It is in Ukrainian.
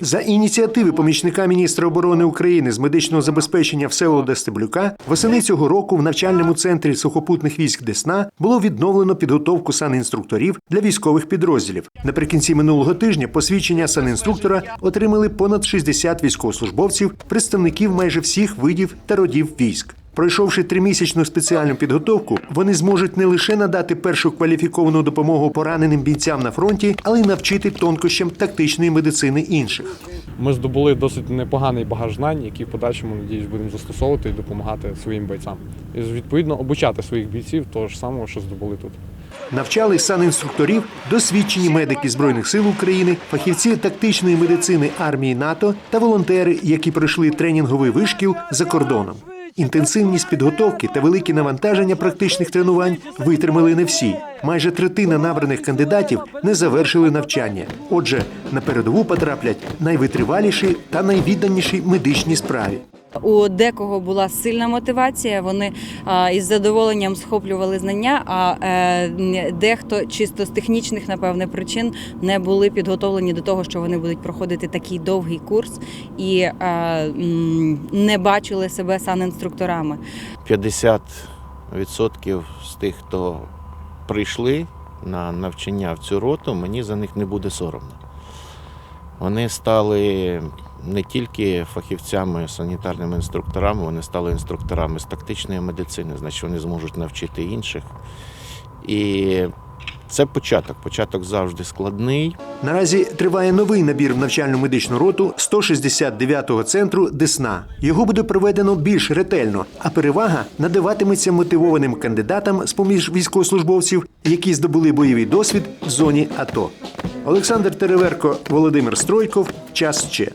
За ініціативи помічника міністра оборони України з медичного забезпечення Всеволода Стеблюка восени цього року в навчальному центрі сухопутних військ Десна було відновлено підготовку санінструкторів для військових підрозділів. Наприкінці минулого тижня посвідчення санінструктора отримали понад 60 військовослужбовців, представників майже всіх видів та родів військ. Пройшовши тримісячну спеціальну підготовку, вони зможуть не лише надати першу кваліфіковану допомогу пораненим бійцям на фронті, але й навчити тонкощам тактичної медицини інших. Ми здобули досить непоганий багаж знань, які в подальшому надіюсь будемо застосовувати і допомагати своїм бойцям. І відповідно обучати своїх бійців того ж самого, що здобули тут. Навчали санінструкторів досвідчені медики збройних сил України, фахівці тактичної медицини армії НАТО та волонтери, які пройшли тренінговий вишкіл за кордоном. Інтенсивність підготовки та великі навантаження практичних тренувань витримали не всі. Майже третина набраних кандидатів не завершили навчання. Отже, на передову потраплять найвитриваліші та найвідданіші медичні справі. У декого була сильна мотивація, вони із задоволенням схоплювали знання, а е, дехто чисто з технічних, напевне, причин не були підготовлені до того, що вони будуть проходити такий довгий курс і не бачили себе санінструкторами. 50% з тих, хто прийшли на навчання в цю роту, мені за них не буде соромно. Вони стали не тільки фахівцями, санітарними інструкторами, вони стали інструкторами з тактичної медицини, значить вони зможуть навчити інших. І це початок. Початок завжди складний. Наразі триває новий набір в навчальну медичну роту 169-го центру Десна. Його буде проведено більш ретельно, а перевага надаватиметься мотивованим кандидатам з поміж військовослужбовців, які здобули бойовий досвід в зоні АТО. Олександр Тереверко, Володимир Стройков. Час ще.